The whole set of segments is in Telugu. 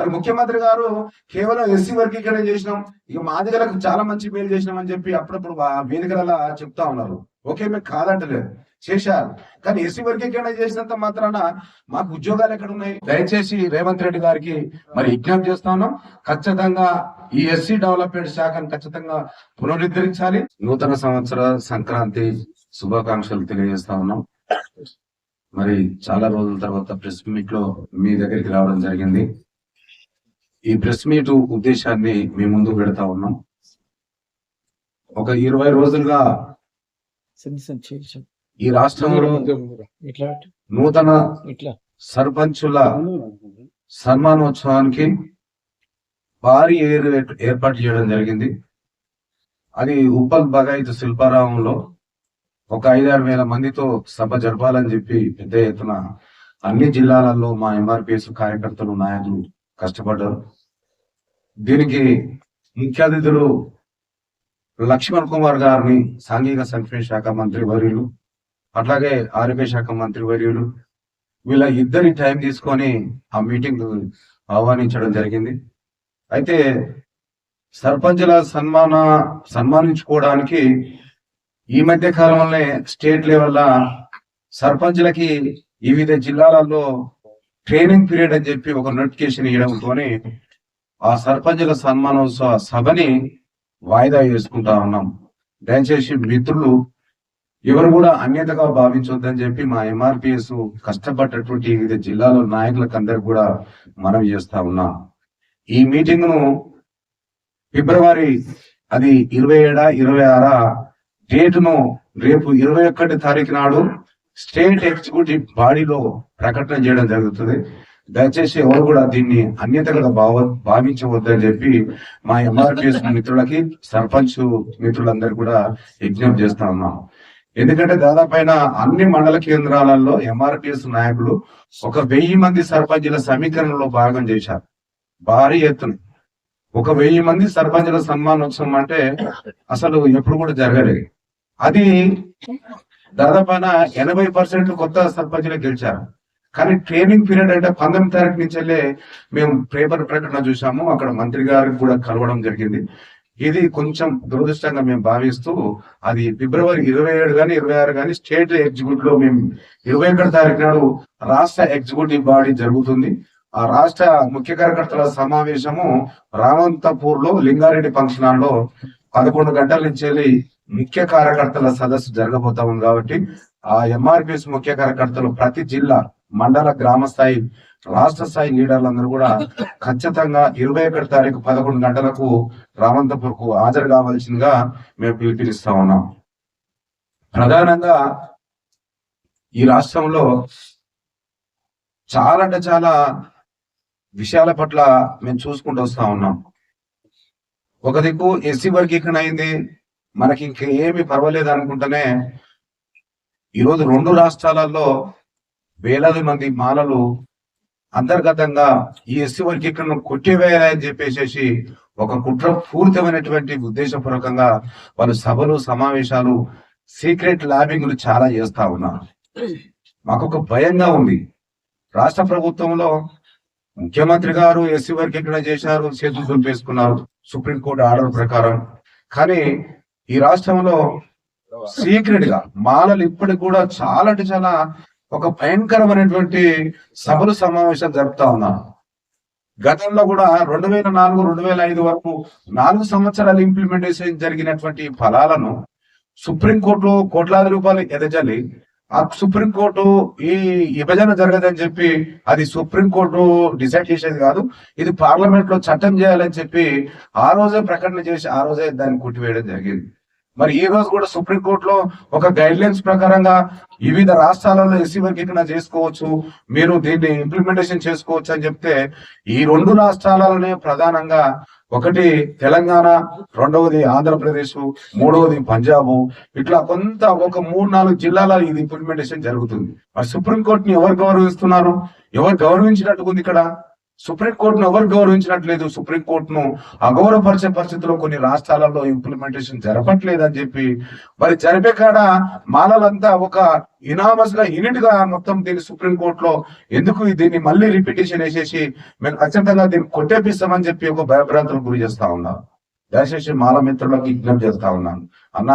మరి ముఖ్యమంత్రి గారు కేవలం ఎస్సీ వర్గీకరణ చేసినాం. ఇక మాదిగలకు చాలా మంచి మేలు చేసినాం అని చెప్పి అప్పుడప్పుడు వా- చెప్తా ఉన్నారు. ఓకే మేము కాదంటలేదు. చేశారు. కానీ ఎస్సీ వర్గీకరణ చేసినంత మాత్రాన మాకు ఉద్యోగాలు ఎక్కడ ఉన్నాయి దయచేసి రేవంత్ రెడ్డి గారికి మరి విజ్ఞప్తి చేస్తా ఉన్నాం. ఖచ్చితంగా ఈ ఎస్సీ డెవలప్మెంట్ శాఖను ఖచ్చితంగా పునరుద్ధరించాలి. నూతన సంవత్సర సంక్రాంతి శుభాకాంక్షలు తెలియజేస్తా ఉన్నాం. మరి చాలా రోజుల తర్వాత ప్రెస్ మీట్లో మీ దగ్గరికి రావడం జరిగింది. ఈ ప్రెస్ మీట్ ఉద్దేశాన్ని మీ ముందు పెడతా ఉన్నాం. ఒక ఇరవై రోజులుగా ఈ రాష్ట్రంలో నూతన సర్పంచుల సన్మానోత్సవానికి భారీ ఏరు ఏర్పాటు చేయడం జరిగింది. అది ఉప్పల్ బగాయితు శిల్పారామంలో ఒక ఐదారు వేల మందితో సభ జరపాలని చెప్పి పెద్ద ఎత్తున అన్ని జిల్లాలలో మా ఎంఆర్పిఎస్ కార్యకర్తలు నాయకులు కష్టపడ్డారు. దీనికి ముఖ్య అతిథులు లక్ష్మణ్ కుమార్ గారిని సాంఘిక సంక్షేమ శాఖ మంత్రి వర్యులు అట్లాగే ఆరోగ్య శాఖ మంత్రి వర్యులు వీళ్ళ ఇద్దరి టైం తీసుకొని ఆ మీటింగ్ ఆహ్వానించడం జరిగింది. అయితే సర్పంచుల సన్మాన సన్మానించుకోవడానికి ఈ మధ్య కాలంలోనే స్టేట్ లెవెల్ సర్పంచులకి వివిధ జిల్లాలలో ట్రైనింగ్ పీరియడ్ అని చెప్పి ఒక నోటిఫికేషన్ ఇవ్వడంతో ఆ సర్పంచుల సన్మానోత్సవ సభని వాయిదా వేసుకుంటా ఉన్నాం. దయచేసి మిత్రులు ఎవరు కూడా అన్యతగా భావించొద్దని చెప్పి మా ఎంఆర్పిఎస్ కష్టపడ్డటువంటి వివిధ జిల్లాలో నాయకులకు అందరికి కూడా మనం చేస్తా ఉన్నాం. ఈ మీటింగ్ను ఫిబ్రవరి అది ఇరవై ఏడా ఇరవై ఆరా డేటును రేపు ఇరవై ఒకటి తారీఖు నాడు స్టేట్ ఎగ్జిక్యూటివ్ బాడీలో ప్రకటన చేయడం జరుగుతుంది. దయచేసి ఎవరు కూడా దీన్ని అన్యతగా భావ భావించవద్దని చెప్పి మా ఎంఆర్పిఎస్ మిత్రులకి సర్పంచ్ మిత్రులందరూ కూడా విజ్ఞప్తి చేస్తా ఉన్నాము ఎందుకంటే దాదాపైన అన్ని మండల కేంద్రాలలో ఎంఆర్పిఎస్ నాయకులు ఒక వెయ్యి మంది సర్పంచుల సమీకరణలో భాగం చేశారు. భారీ ఎత్తున. ఒక వెయ్యి మంది సర్పంచుల సన్మానోత్సవం అంటే అసలు ఎప్పుడు కూడా జరగలేదు. అది దాదాపైన ఎనభై పర్సెంట్ కొత్త సర్పంచులు గెలిచారు. కానీ ట్రైనింగ్ పీరియడ్ అంటే పంతొమ్మిది తారీఖు నుంచి వెళ్ళే మేము పేపర్ ప్రకటన చూసాము అక్కడ మంత్రి గారికి కూడా కలవడం జరిగింది. ఇది కొంచెం దురదృష్టంగా మేము భావిస్తూ అది ఫిబ్రవరి ఇరవై ఏడు కానీ ఇరవై ఆరు కానీ స్టేట్ ఎగ్జిక్యూటివ్లో మేము ఇరవై ఒకటి తారీఖు నాడు రాష్ట్ర ఎగ్జిక్యూటివ్ బాడీ జరుగుతుంది. ఆ రాష్ట్ర ముఖ్య కార్యకర్తల సమావేశము రామంతపూర్లో లింగారెడ్డి ఫంక్షన్ హాల్లో పదకొండు గంటల నుంచి వెళ్ళి ముఖ్య కార్యకర్తల సదస్సు జరగబోతా ఉంది కాబట్టి ఆ ఎంఆర్పిఎస్ ముఖ్య కార్యకర్తలు ప్రతి జిల్లా మండల గ్రామ స్థాయి రాష్ట్ర స్థాయి లీడర్లందరూ కూడా ఖచ్చితంగా ఇరవై ఒకటి తారీఖు పదకొండు గంటలకు రామంతపూర్కు హాజరు కావాల్సిందిగా మేము పిలుపునిస్తా ఉన్నాం. ప్రధానంగా ఈ రాష్ట్రంలో చాలా అంటే చాలా విషయాల పట్ల మేము చూసుకుంటూ వస్తా ఉన్నాం. ఒక దిక్కు ఎస్సీ వర్గీకరణ అయింది మనకి ఇంకా ఏమి పర్వాలేదు అనుకుంటేనే ఈరోజు రెండు రాష్ట్రాలలో వేలాది మంది మాలలు అంతర్గతంగా ఈ ఎస్సీ వర్గీకరణను కొట్టివేయాలని చెప్పేసి ఒక కుట్ర పూరితమైనటువంటి ఉద్దేశపూర్వకంగా వాళ్ళు సభలు సమావేశాలు సీక్రెట్ ల్యాబింగ్లు చాలా చేస్తా ఉన్నారు. మాకు ఒక భయంగా ఉంది. రాష్ట్ర ప్రభుత్వంలో ముఖ్యమంత్రి గారు ఎస్సీ వర్గీకరణ చేశారు చేతులు దులిపేసుకున్నారు సుప్రీంకోర్టు ఆర్డర్ ప్రకారం. కానీ ఈ రాష్ట్రంలో సీక్రెట్గా మాలలు ఇప్పటికి కూడా చాలా అంటే చాలా ఒక భయంకరమైనటువంటి సభలు సమావేశాలు జరుపుతా ఉన్నాను గతంలో కూడా రెండు వేల నాలుగు రెండు వేల ఐదు వరకు నాలుగు సంవత్సరాలు ఇంప్లిమెంటేషన్ జరిగినటువంటి ఫలాలను సుప్రీంకోర్టు కోట్లాది రూపాయలు ఎదజల్లి ఆ సుప్రీంకోర్టు ఈ విభజన జరగదని చెప్పి అది సుప్రీంకోర్టు డిసైడ్ చేసేది కాదు ఇది పార్లమెంట్లో చట్టం చేయాలని చెప్పి ఆ రోజే ప్రకటన చేసి ఆ రోజే దాన్ని కొట్టివేయడం జరిగింది. మరి ఈ రోజు కూడా సుప్రీంకోర్టులో ఒక గైడ్ లైన్స్ ప్రకారంగా వివిధ రాష్ట్రాలలో ఎస్సీ వర్గీకరణ చేసుకోవచ్చు మీరు దీన్ని ఇంప్లిమెంటేషన్ చేసుకోవచ్చు అని చెప్తే ఈ రెండు రాష్ట్రాలలోనే ప్రధానంగా ఒకటి తెలంగాణ రెండవది ఆంధ్రప్రదేశ్ మూడవది పంజాబ్. ఇట్లా కొంత ఒక మూడు నాలుగు జిల్లాల ఇది ఇంప్లిమెంటేషన్ జరుగుతుంది. మరి సుప్రీంకోర్టుని ఎవరు గౌరవిస్తున్నారు? ఎవరు గౌరవించినట్టుగా ఉంది ఇక్కడ? సుప్రీంకోర్టును ఎవరు గౌరవించినట్లేదు? సుప్రీంకోర్టును అగౌరవపరిచే పరిస్థితిలో కొన్ని రాష్ట్రాలలో ఇంప్లిమెంటేషన్ జరపట్లేదు అని చెప్పి మరి జరిపే కాడ మాలలంతా ఒక ఇనామస్గా యూనిట్గా మొత్తం దీన్ని సుప్రీంకోర్టులో ఎందుకు దీన్ని మళ్ళీ రిపిటేషన్ వేసేసి మేము ఖచ్చితంగా దీన్ని కొట్టేపిస్తామని చెప్పి ఒక భయభ్రాంతులకు గురి చేస్తా ఉన్నారు. దయచేసి మాల మిత్రులకు విజ్ఞప్తి చేస్తా ఉన్నాను. అన్న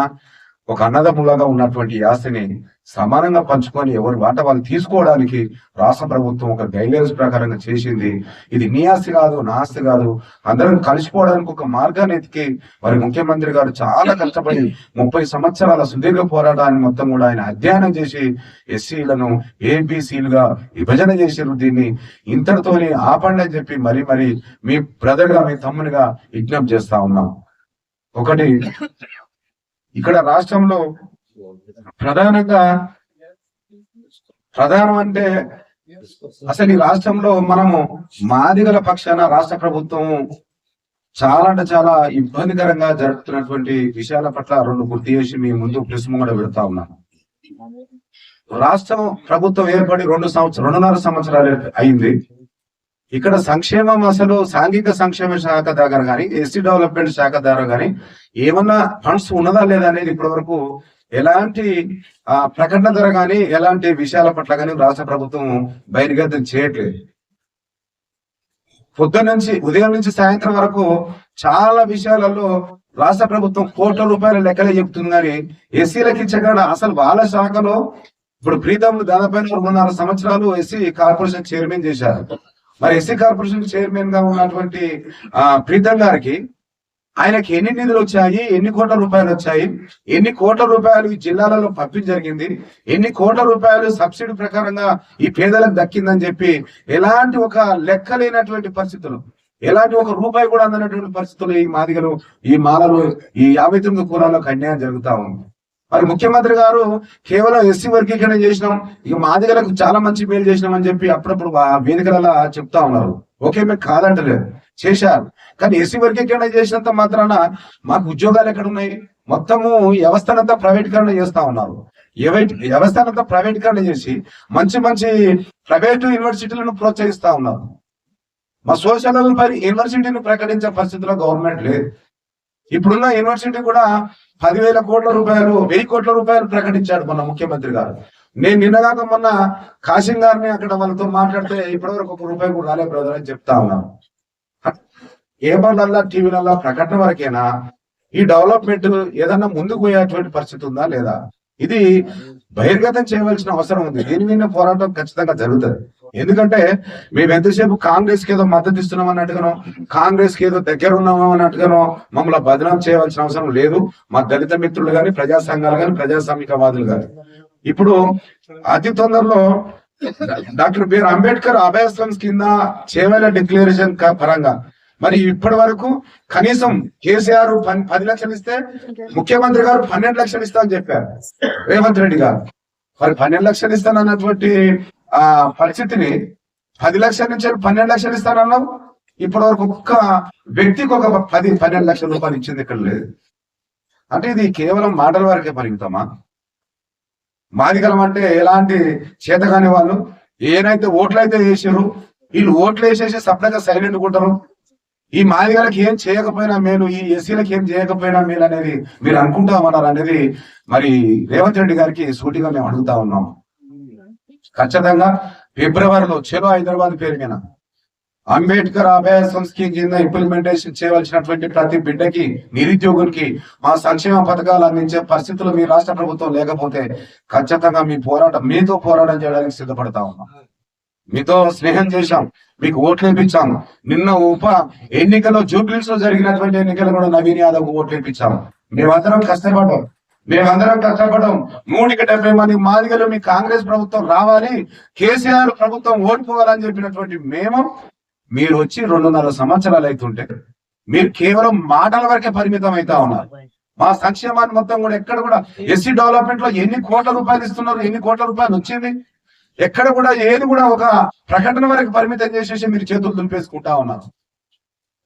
ఒక అన్నదమ్ములాగా ఉన్నటువంటి ఆస్తిని సమానంగా పంచుకొని ఎవరి వాట వాళ్ళు తీసుకోవడానికి రాష్ట్ర ప్రభుత్వం ఒక గైడ్లైన్స్ ప్రకారంగా చేసింది. ఇది నీ ఆస్తి కాదు నా ఆస్తి కాదు. అందరం కలిసిపోవడానికి ఒక మార్గాన్ని ఎతికి మరి ముఖ్యమంత్రి గారు చాలా కష్టపడి ముప్పై సంవత్సరాల సుదీర్ఘ పోరాటాన్ని మొత్తం కూడా ఆయన అధ్యయనం చేసి ఎస్సీలను ఏబిసీలుగా విభజన చేసారు దీన్ని. ఇంతటితోని ఆపండి అని చెప్పి మరి మరి మీ బ్రదర్గా మీ తమ్మునిగా విజ్ఞప్తి చేస్తా ఉన్నాం. ఒకటి ఇక్కడ రాష్ట్రంలో ప్రధానంగా ప్రధానం అంటే అసలు ఈ రాష్ట్రంలో మనము మాదిగల పక్షాన రాష్ట్ర ప్రభుత్వం చాలా అంటే చాలా ఇబ్బందికరంగా జరుగుతున్నటువంటి విషయాల పట్ల రెండు గుర్తు చేసి మీ ముందు ప్రెస్ కూడా పెడతా ఉన్నాను రాష్ట్రం ప్రభుత్వం ఏర్పడి రెండు సంవత్సరం రెండున్నర సంవత్సరాలు అయింది. ఇక్కడ సంక్షేమం అసలు సాంఘిక సంక్షేమ శాఖ దగ్గర కానీ ఎస్సీ డెవలప్మెంట్ శాఖ ద్వారా కానీ ఏమన్నా ఫండ్స్ ఉన్నదా లేదా అనేది ఇప్పటి వరకు ఎలాంటి ఆ ప్రకటన ధర కానీ ఎలాంటి విషయాల పట్ల కానీ రాష్ట్ర ప్రభుత్వం బహిర్గతం చేయట్లేదు. పొద్దున్న నుంచి ఉదయం నుంచి సాయంత్రం వరకు చాలా విషయాలలో రాష్ట్ర ప్రభుత్వం కోట్ల రూపాయల లెక్కలే చెప్తుంది కానీ ఎస్సీలకు ఇచ్చగాడ అసలు వాళ్ళ శాఖలో ఇప్పుడు ప్రీతంలు దాదాపు రెండున్నర సంవత్సరాలు ఎస్సీ కార్పొరేషన్ చైర్మన్ చేశారు. మరి ఎస్సీ కార్పొరేషన్ చైర్మన్గా ఉన్నటువంటి ఆ ప్రీతం గారికి ఆయనకి ఎన్ని నిధులు వచ్చాయి ఎన్ని కోట్ల రూపాయలు వచ్చాయి ఎన్ని కోట్ల రూపాయలు ఈ జిల్లాలలో పంపిణీ జరిగింది ఎన్ని కోట్ల రూపాయలు సబ్సిడీ ప్రకారంగా ఈ పేదలకు దక్కిందని చెప్పి ఎలాంటి ఒక లెక్క లేనటువంటి పరిస్థితులు ఎలాంటి ఒక రూపాయి కూడా అందనటువంటి పరిస్థితులు ఈ మాదిగలు ఈ మాలలు ఈ యాభై తొమ్మిది కులాలకు అన్యాయం జరుగుతా ఉంది. మరి ముఖ్యమంత్రి గారు కేవలం ఎస్సీ వర్గీకరణ చేసినాం. ఇక మాదిగలకు చాలా మంచి మేలు చేసినాం అని చెప్పి అప్పుడప్పుడు వేదికలలో చెప్తా ఉన్నారు. ఓకే మీకు కాదంటలేదు. చేశారు. కానీ ఎస్సీ వర్గీకరణ చేసినంత మాత్రాన మాకు ఉద్యోగాలు ఎక్కడ ఉన్నాయి మొత్తము వ్యవస్థనంతా ప్రైవేటీకరణ చేస్తా ఉన్నారు. ఏవై- వ్యవస్థనంతా ప్రైవేటీకరణ చేసి మంచి మంచి ప్రైవేటు యూనివర్సిటీలను ప్రోత్సహిస్తా ఉన్నారు. మా సోషల్ పరి యూనివర్సిటీని ప్రకటించే పరిస్థితిలో గవర్నమెంట్ లేదు. ఇప్పుడున్న యూనివర్సిటీ కూడా పదివేల కోట్ల రూపాయలు వెయ్యి కోట్ల రూపాయలు ప్రకటించాడు మొన్న ముఖ్యమంత్రి గారు. నేను నిన్నగాక మొన్న కాశీం గారిని అక్కడ వాళ్ళతో మాట్లాడితే ఇప్పటివరకు ఒక రూపాయి కూడా రాలే బ్రదర్ అని చెప్తా ఉన్నాను ఏమన్నా టీవీలల్లా ప్రకటన వరకేనా? ఈ డెవలప్మెంట్ ఏదన్నా ముందుకు పోయేటువంటి పరిస్థితి ఉందా లేదా? ఇది బహిర్గతం చేయవలసిన అవసరం ఉంది. దీని మీద పోరాటం ఖచ్చితంగా జరుగుతుంది. ఎందుకంటే మేము ఎంతసేపు కాంగ్రెస్కి ఏదో మద్దతు ఇస్తున్నాం అన్నట్టుగానో కాంగ్రెస్కి ఏదో దగ్గర ఉన్నామో అన్నట్టుగానో మమ్మల్ని బదనాం చేయవలసిన అవసరం లేదు. మా దళిత మిత్రులు గాని ప్రజా సంఘాలు గాని ప్రజాస్వామికవాదులు గాని. ఇప్పుడు అతి తొందరలో డాక్టర్ బిఆర్ అంబేద్కర్ అభయాశ్రమ్స్ కింద చేవల డిక్లరేషన్ పరంగా. మరి ఇప్పటి వరకు కనీసం కేసీఆర్ పది లక్షలు ఇస్తే ముఖ్యమంత్రి గారు పన్నెండు లక్షలు ఇస్తా అని చెప్పారు. రేవంత్ రెడ్డి గారు. మరి పన్నెండు లక్షలు ఇస్తానన్నటువంటి ఆ పరిస్థితిని పది లక్షల నుంచి పన్నెండు లక్షలు ఇస్తానన్నావు. ఇప్పటి వరకు ఒక్క వ్యక్తికి ఒక పది పన్నెండు లక్షల రూపాయలు ఇచ్చింది ఇక్కడ లేదు. అంటే ఇది కేవలం మాటల వరకే పరిమితమా? మాదిగలం అంటే ఎలాంటి చేతగాని వాళ్ళు ఏనైతే ఓట్లు అయితే వేసారు వీళ్ళు ఓట్లు వేసేసి సపరేట్గా సైలెంట్ ఉంటారు ఈ మాదిగలకి ఏం చేయకపోయినా మేలు ఈ ఎస్సీలకు ఏం చేయకపోయినా మేలు అనేది మీరు అనుకుంటామన్నారు అనేది మరి రేవంత్ రెడ్డి గారికి సూటిగా మేము అడుగుతా ఉన్నాము ఖచ్చితంగా ఫిబ్రవరిలో చెలో హైదరాబాద్ పేరు మీద అంబేద్కర్ అభయ స్కీమ్ కింద ఇంప్లిమెంటేషన్ చేయవలసినటువంటి ప్రతి బిడ్డకి నిరుద్యోగులకి మా సంక్షేమ పథకాలు అందించే పరిస్థితులు మీ రాష్ట్ర ప్రభుత్వం లేకపోతే ఖచ్చితంగా మీ పోరాటం మీతో పోరాటం చేయడానికి సిద్ధపడతా ఉన్నాం. మీతో స్నేహం చేశాం మీకు ఓట్లు వేయించాం నిన్న ఉప ఎన్నికల్లో జూబ్లీస్లో జరిగినటువంటి ఎన్నికలు కూడా నవీన్ యాదవ్ ఓట్లు వేయించాం మేమందరం కష్టపడ్డాం. మేమందరం కష్టపడడం. నూటికి డెబ్బై మంది మాదిగలు మీ కాంగ్రెస్ ప్రభుత్వం రావాలి కేసీఆర్ ప్రభుత్వం ఓడిపోవాలని చెప్పినటువంటి మేము మీరు వచ్చి రెండున్నర సంవత్సరాలు అవుతుంటే మీరు కేవలం మాటల వరకే పరిమితం అవుతా ఉన్నారు. మా సంక్షేమాన్ని మొత్తం కూడా ఎక్కడ కూడా ఎస్సీ డెవలప్మెంట్లో ఎన్ని కోట్ల రూపాయలు ఇస్తున్నారు ఎన్ని కోట్ల రూపాయలు వచ్చింది? ఎక్కడ కూడా ఏది కూడా ఒక ప్రకటన వరకు పరిమితం చేసేసి మీరు చేతులు దుంపేసుకుంటా ఉన్నారు.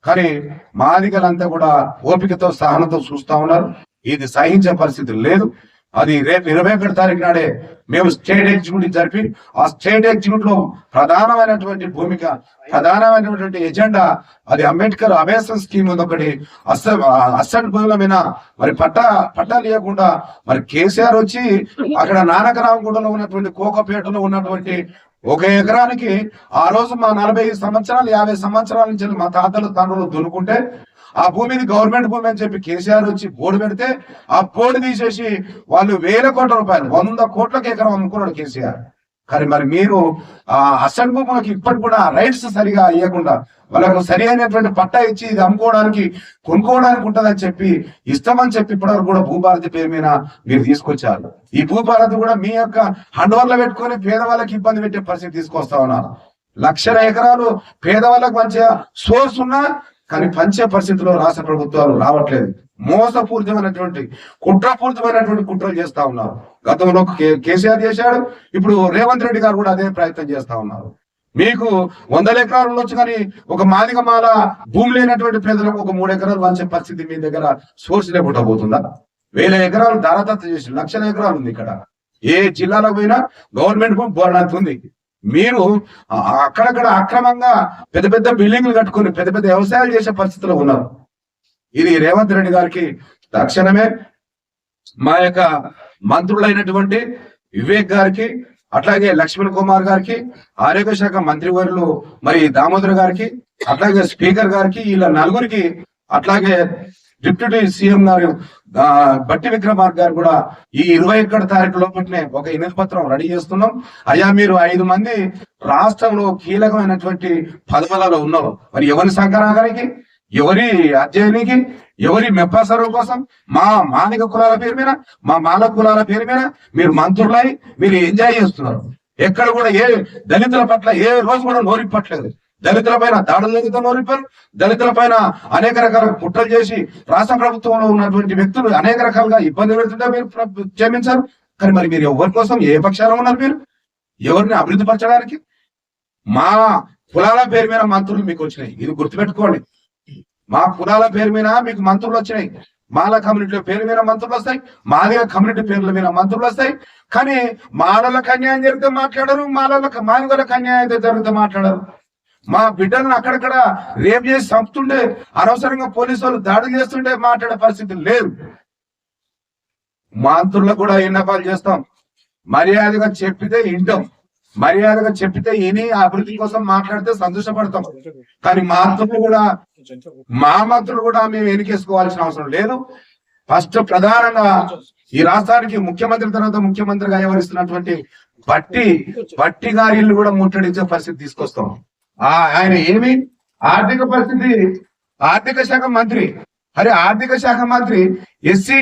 కానీ మాదిగలంతా కూడా ఓపికతో సహనంతో చూస్తా ఉన్నారు. ఇది సహించే పరిస్థితి లేదు. అది రేపు ఇరవై ఒకటి తారీఖు నాడే మేము స్టేట్ ఎగ్జిక్యూటివ్ జరిపి ఆ స్టేట్ ఎగ్జిక్యూటివ్లో ప్రధానమైనటువంటి భూమిక ప్రధానమైనటువంటి ఎజెండా అది అంబేద్కర్ అవేసన్ స్కీమ్ ఉంది ఒకటి అస్స అస్సెంట్ భూముల మీద మరి పట్టా పట్టా లేకుండా మరి కేసీఆర్ వచ్చి అక్కడ నానకరామగూడలో ఉన్నటువంటి కోకపేటలో ఉన్నటువంటి ఒక ఎకరానికి ఆ రోజు మా నలభై సంవత్సరాలు యాభై సంవత్సరాల నుంచి మా తాతలు తండ్రులు దున్నుకుంటే ఆ భూమిని గవర్నమెంట్ భూమి అని చెప్పి కేసీఆర్ వచ్చి బోర్డు పెడితే ఆ బోర్డు తీసేసి వాళ్ళు వేల కోట్ల రూపాయలు వంద కోట్లకి ఎకరం అమ్ముకున్నాడు కేసీఆర్. కానీ మరి మీరు ఆ అసెంట్ భూములకు ఇప్పటికి కూడా రైట్స్ సరిగా ఇవ్వకుండా వాళ్ళకు సరి అయినటువంటి పట్టా ఇచ్చి ఇది అమ్ముకోవడానికి కొనుక్కోవడానికి ఉంటుందని చెప్పి ఇస్తామని చెప్పి ఇప్పటివరకు కూడా భూభారతి పేరు మీద మీరు తీసుకొచ్చారు. ఈ భూభారతి కూడా మీ యొక్క హండ్వర్లో పెట్టుకొని పేదవాళ్ళకి ఇబ్బంది పెట్టే పరిస్థితి తీసుకొస్తా ఉన్నారు. లక్షల ఎకరాలు పేదవాళ్ళకు మంచిగా సోర్స్ ఉన్నా కానీ పంచే పరిస్థితిలో రాష్ట్ర ప్రభుత్వాలు రావట్లేదు. మోసపూరితమైనటువంటి కుట్రపూరితమైనటువంటి కుట్రలు చేస్తా ఉన్నారు. గతంలో కే- కేసీఆర్ చేశాడు ఇప్పుడు రేవంత్ రెడ్డి గారు కూడా అదే ప్రయత్నం చేస్తా ఉన్నారు. మీకు వందల ఎకరాలు ఉండొచ్చు కానీ ఒక మాదిగ మాల భూమి లేనటువంటి పేదలకు ఒక మూడు ఎకరాలు వంచే పరిస్థితి మీ దగ్గర సోర్స్ లేకుండా పోతుందా? వేల ఎకరాలు దారదత్త చేసి లక్షల ఎకరాలు ఉంది ఇక్కడ. ఏ జిల్లాలో పోయినా గవర్నమెంట్ భూమి బోర్డంత ఉంది. మీరు అక్కడక్కడ అక్రమంగా పెద్ద పెద్ద బిల్డింగ్లు కట్టుకొని పెద్ద పెద్ద వ్యవసాయాలు చేసే పరిస్థితిలో ఉన్నారు. ఇది రేవంత్ రెడ్డి గారికి తక్షణమే మా యొక్క మంత్రులైనటువంటి వివేక్ గారికి అట్లాగే లక్ష్మణ్ కుమార్ గారికి ఆరోగ్య శాఖ మంత్రివర్యులు మరి దామోదర్ గారికి అట్లాగే స్పీకర్ గారికి ఇలా నలుగురికి అట్లాగే డిప్యూటీ సీఎం గారు బట్టి విక్రమార్ గారు కూడా ఈ ఇరవై ఒక్కటి తారీఖు లోపలనే ఒక వినతి పత్రం రెడీ చేస్తున్నాం. అయ్యా మీరు ఐదు మంది రాష్ట్రంలో కీలకమైనటువంటి పదవులలో ఉన్నారు. మరి ఎవరి సంకరాగానికి ఎవరి అధ్యయనికి? ఎవరి మెప్పాసరం కోసం? మా మానిక కులాల పేరు మీద మా మాల కులాల పేరు మీద మీరు మంత్రులై మీరు ఎంజాయ్ చేస్తున్నారు. ఎక్కడ కూడా ఏ దళితుల పట్ల ఏ రోజు కూడా నోరిప్పట్లేదు. దళితుల పైన దాడులు జరుగుతున్నారు నోరిప్పారు దళితుల పైన అనేక రకాల కుట్రలు చేసి రాష్ట్ర ప్రభుత్వంలో ఉన్నటువంటి వ్యక్తులు అనేక రకాలుగా ఇబ్బంది పెడుతుంటే మీరు క్షమించారు. కానీ మరి మీరు ఎవరి కోసం ఏ పక్షాన ఉన్నారు మీరు? ఎవరిని అభివృద్ధి పరచడానికి? మా కులాల పేరు మీద మంత్రులు మీకు వచ్చినాయి. ఇది గుర్తుపెట్టుకోండి. మా కులాల పేరు మీద మీకు మంత్రులు వచ్చినాయి. మాల కమ్యూనిటీ పేరు మీద మంత్రులు వస్తాయి. మాదిగ కమ్యూనిటీ పేర్ల మీద మంత్రులు వస్తాయి. కానీ మాలలకు అన్యాయం జరిగితే మాట్లాడరు. మాలలకు మాదిగలకు అన్యాయం అయితే జరిగితే మాట్లాడరు. మా బిడ్డలను అక్కడక్కడ రేపు చేసి చంపుతుండే అనవసరంగా పోలీసు వాళ్ళు దాడులు చేస్తుండే మాట్లాడే పరిస్థితి లేదు. మంత్రులకు కూడా విన్నపాలు చేస్తాం? మర్యాదగా చెప్పితే వింటాం. మర్యాదగా చెప్పితే విని అభివృద్ధి కోసం మాట్లాడితే సంతోషపడతాం. కానీ మాత్రులు కూడా మా మంత్రులు కూడా మేము ఎన్నికేసుకోవాల్సిన అవసరం లేదు. ఫస్ట్ ప్రధానంగా ఈ రాష్ట్రానికి ముఖ్యమంత్రి తర్వాత ముఖ్యమంత్రిగా వ్యవహరిస్తున్నటువంటి బట్టి బట్టి గారి ఇల్లు కూడా ముట్టడించే పరిస్థితి తీసుకొస్తాం. ఆయన ఏమి? ఆర్థిక పరిస్థితి ఆర్థిక శాఖ మంత్రి. అరే ఆర్థిక శాఖ మంత్రి ఎస్సీ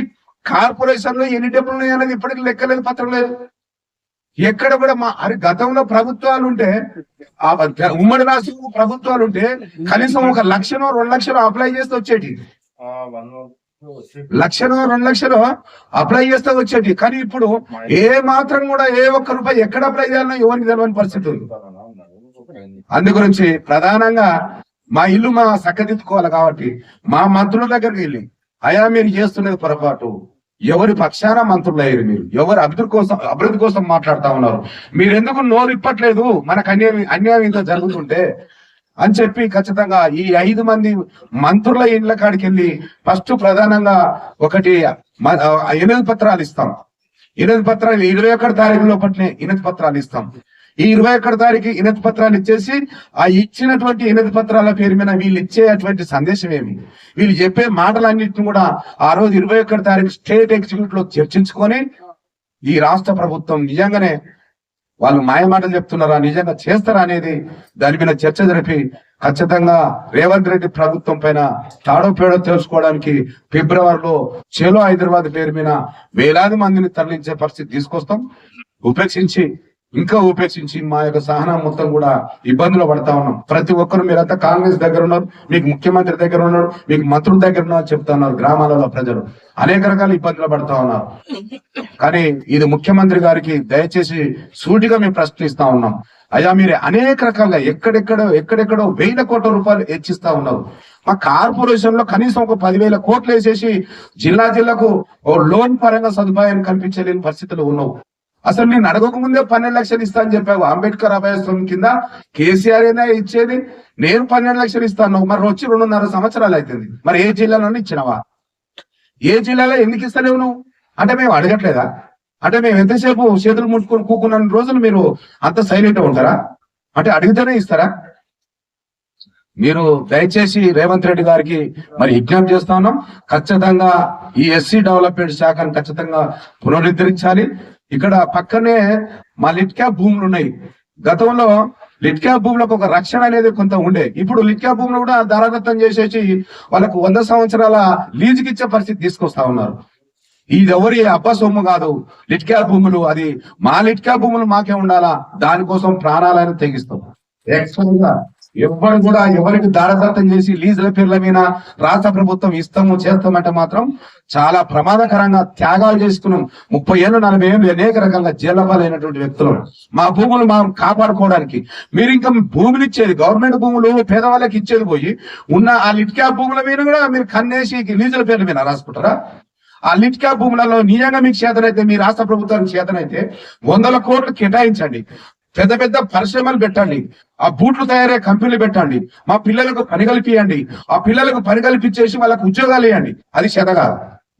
కార్పొరేషన్లో ఎన్ని డబ్బులు ఉన్నాయి అనేది ఇప్పటికి లెక్కలేదు పత్రం లేదు. ఎక్కడ కూడా మా అరే గతంలో ప్రభుత్వాలు ఉంటే ఉమ్మడి రాష్ట్రంలో ప్రభుత్వాలు ఉంటే కనీసం ఒక లక్షనో రెండు లక్షలు అప్లై చేస్తే వచ్చేటి. లక్షనో రెండు లక్షలు అప్లై చేస్తే వచ్చేటి. కానీ ఇప్పుడు ఏ మాత్రం కూడా ఏ ఒక్క రూపాయి ఎక్కడ అప్లై చేయాలన్నా ఎవరికి తెలియని పరిస్థితి ఉంది. అందు గురించి ప్రధానంగా మా ఇల్లు మా చక్కదిద్దుకోవాలి కాబట్టి మా మంత్రుల దగ్గరికి వెళ్ళి అయా మీరు చేస్తున్నది పొరపాటు. ఎవరి పక్షాన మంత్రులు అయ్యారు మీరు? ఎవరి అభివృద్ధి కోసం అభివృద్ధి కోసం మాట్లాడుతా ఉన్నారు? మీరు ఎందుకు నోరు ఇప్పట్లేదు? మనకు అన్యాయం అన్యాయం ఇంత జరుగుతుంటే? అని చెప్పి ఖచ్చితంగా ఈ ఐదు మంది మంత్రుల ఇండ్ల కాడికి వెళ్ళి ఫస్ట్ ప్రధానంగా ఒకటి ఎనిమిది పత్రాలు ఇస్తాం. ఎనిమిది పత్రాలు ఇరవై ఒకటి తారీఖు లోపలనే ఎనిమిది పత్రాలు ఇస్తాం. ఈ ఇరవై ఒకటి తారీఖు ఇనతి పత్రాలు ఇచ్చేసి ఆ ఇచ్చినటువంటి ఇనతి పత్రాల పేరు మీద వీళ్ళు ఇచ్చేటువంటి సందేశం ఏమి? వీళ్ళు చెప్పే మాటలన్నింటిని కూడా ఆ రోజు ఇరవై ఒకటి తారీఖు స్టేట్ ఎగ్జిక్యూటివ్లో చర్చించుకొని ఈ రాష్ట్ర ప్రభుత్వం నిజంగానే వాళ్ళు మాయమాటలు చెప్తున్నారా నిజంగా చేస్తారా అనేది దాని మీద చర్చ జరిపి ఖచ్చితంగా రేవంత్ రెడ్డి ప్రభుత్వం పైన తాడో పేడో తెలుసుకోవడానికి ఫిబ్రవరిలో చేలో హైదరాబాద్ పేరు మీద వేలాది మందిని తరలించే పరిస్థితి తీసుకొస్తాం. ఉపేక్షించి ఇంకా ఉపేక్షించి మా యొక్క సహనం మొత్తం కూడా ఇబ్బందులు పడతా ఉన్నాం. ప్రతి ఒక్కరు మీరంతా కాంగ్రెస్ దగ్గర ఉన్నారు మీకు ముఖ్యమంత్రి దగ్గర ఉన్నారు మీకు మంత్రుల దగ్గర ఉన్నారు చెప్తా ఉన్నారు గ్రామాలలో ప్రజలు. అనేక రకాల ఇబ్బందులు పడతా ఉన్నారు. కానీ ఇది ముఖ్యమంత్రి గారికి దయచేసి సూటిగా మేము ప్రశ్నిస్తా ఉన్నాం. అయ్యా మీరు అనేక రకాలుగా ఎక్కడెక్కడో ఎక్కడెక్కడో వేల కోట్ల రూపాయలు హెచ్చిస్తా ఉన్నారు. మా కార్పొరేషన్లో కనీసం ఒక పదివేల కోట్లు వేసేసి జిల్లా జిల్లాకు ఓ లోన్ పరంగా సదుపాయాన్ని కల్పించలేని పరిస్థితులు ఉన్నావు. అసలు నేను అడగక ముందే పన్నెండు లక్షలు ఇస్తా అని చెప్పావు. అంబేద్కర్ అభయస్థం కింద కేసీఆర్ ఏనా ఇచ్చేది. నేను పన్నెండు లక్షలు ఇస్తాను మరి వచ్చి రెండున్నర సంవత్సరాలు అవుతుంది మరి ఏ జిల్లాలోనే ఇచ్చినవా? ఏ జిల్లాలో ఎందుకు ఇస్తలేవు నువ్వు? అంటే మేము అడగట్లేదా? అంటే మేము ఎంతసేపు చేతులు ముట్టుకొని కూకున్న రోజులు మీరు అంత సైలెంట్ ఉంటారా? అంటే అడిగితేనే ఇస్తారా? మీరు దయచేసి రేవంత్ రెడ్డి గారికి మరి విజ్ఞప్తి చేస్తా ఉన్నాం. ఖచ్చితంగా ఈ ఎస్సీ డెవలప్మెంట్ శాఖను ఖచ్చితంగా పునరుద్ధరించాలి. ఇక్కడ పక్కనే మా లిట్కా భూములు ఉన్నాయి. గతంలో లిట్కా భూములకు ఒక రక్షణ అనేది కొంత ఉండే. ఇప్పుడు లిట్కా భూములు కూడా ధరాదత్తం చేసేసి వాళ్ళకు వంద సంవత్సరాల లీజుకి ఇచ్చే పరిస్థితి తీసుకొస్తా ఉన్నారు. ఇది ఎవరి అబ్బ సొమ్ము కాదు. లిట్కా భూములు అది మా లిట్కా భూములు మాకే ఉండాలా? దానికోసం ప్రాణాలను తెగిస్తాం. ఎక్స్ట్రా ఎవ్వరు కూడా ఎవరికి దారదత్తం చేసి లీజుల పేర్ల మీద రాష్ట్ర ప్రభుత్వం ఇస్తాము చేస్తామంటే మాత్రం చాలా ప్రమాదకరంగా త్యాగాలు చేసుకున్నాం. ముప్పై ఏళ్ళు నలభై ఏళ్ళు అనేక రకంగా జైలపాలైనటువంటి వ్యక్తులు. మా భూములు మనం కాపాడుకోవడానికి మీరు ఇంకా భూములు ఇచ్చేది గవర్నమెంట్ భూములు పేదవాళ్ళకి ఇచ్చేది పోయి ఉన్న ఆ లిట్కా భూముల మీద కూడా మీరు కన్నేసి లీజుల పేర్ల మీద రాసుకుంటారా? ఆ లిట్కా భూములలో నిజంగా మీకు చేతనైతే మీ రాష్ట్ర ప్రభుత్వానికి చేతనైతే వందల కోట్లు కేటాయించండి. పెద్ద పెద్ద పరిశ్రమలు పెట్టండి. ఆ బూట్లు తయారయ్యే కంపెనీలు పెట్టండి. మా పిల్లలకు పని కల్పియండి. ఆ పిల్లలకు పని కల్పించేసి వాళ్ళకు ఉద్యోగాలు ఇవ్వండి అది చెదగా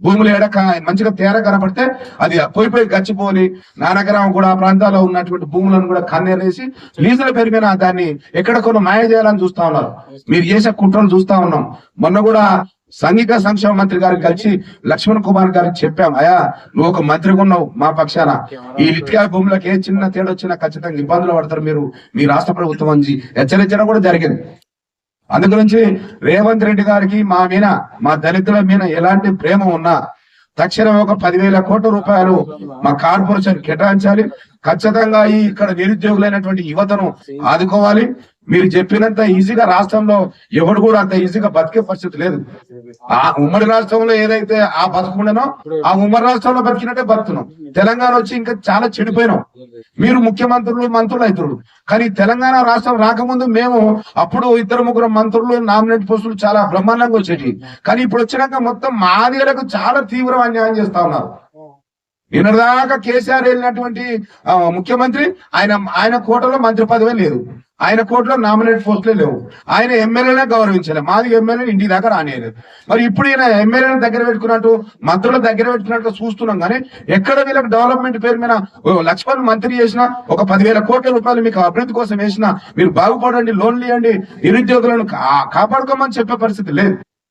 భూములు ఎడక మంచిగా తేర కనపడితే అది పోయి పోయి గచ్చిపోని నానగరం కూడా ఆ ప్రాంతాల్లో ఉన్నటువంటి భూములను కూడా కన్నేరేసి లీజుల పేరు మీద దాన్ని ఎక్కడ కొన్ని మాయ చేయాలని చూస్తా ఉన్నారు. మీరు చేసే కుట్రలు చూస్తా ఉన్నాం. మొన్న కూడా సంఘిక సంక్షేమ మంత్రి గారికి కలిసి లక్ష్మణ్ కుమార్ గారికి చెప్పాం అయా నువ్వు ఒక మంత్రిగా ఉన్నావు మా పక్షాన. ఈ లిట్కా భూములకు ఏ చిన్న తేడా వచ్చినా ఖచ్చితంగా ఇబ్బందులు పడతారు మీరు మీ రాష్ట్ర ప్రభుత్వం అని హెచ్చరించడం కూడా జరిగింది. అందు గురించి రేవంత్ రెడ్డి గారికి మా మీద మా దళితుల మీద ఎలాంటి ప్రేమ ఉన్నా తక్షణం ఒక పదివేల కోట్ల రూపాయలు మా కార్పొరేషన్ కేటాయించాలి. ఖచ్చితంగా ఈ ఇక్కడ నిరుద్యోగులైనటువంటి యువతను ఆదుకోవాలి. మీరు చెప్పినంత ఈజీగా రాష్ట్రంలో ఎవడు కూడా అంత ఈజీగా బతికే పరిస్థితి లేదు. ఆ ఉమ్మడి రాష్ట్రంలో ఏదైతే ఆ బతుకుండానో ఆ ఉమ్మడి రాష్ట్రంలో బతికినట్టే బతుకున్నాం తెలంగాణ వచ్చి ఇంకా చాలా చెడిపోయినాం. మీరు ముఖ్యమంత్రులు మంత్రులు అవుతున్నారు. కానీ తెలంగాణ రాష్ట్రం రాకముందు మేము అప్పుడు ఇద్దరు ముగ్గురు మంత్రులు నామినేట్ పోస్టులు చాలా బ్రహ్మాండంగా వచ్చేటి కానీ ఇప్పుడు వచ్చినాక మొత్తం మాదిగలకు చాలా తీవ్ర అన్యాయం చేస్తా ఉన్నారు. నిన్నదాకా కేసీఆర్ వెళ్ళినటువంటి ముఖ్యమంత్రి ఆయన ఆయన కోటలో మంత్రి పదవే లేదు. ఆయన కోర్టులో నామినేట్ పోస్టులే లేవు. ఆయన ఎమ్మెల్యేనే గౌరవించలే. మాది ఎమ్మెల్యే ఇంటి దాకా రానియలేదు. మరి ఇప్పుడు ఈయన ఎమ్మెల్యేని దగ్గర పెట్టుకున్నట్టు మంత్రుల దగ్గర పెట్టుకున్నట్టు చూస్తున్నాం కానీ ఎక్కడ వీళ్ళకి డెవలప్మెంట్ పేరు మీద ఓ లక్ష్మణ్ మంత్రి చేసిన ఒక పదివేల కోట్ల రూపాయలు మీకు అభివృద్ధి కోసం వేసిన మీరు బాగుపడండి లోన్లు ఇవ్వండి నిరుద్యోగులను కాపాడుకోమని చెప్పే పరిస్థితి లేదు.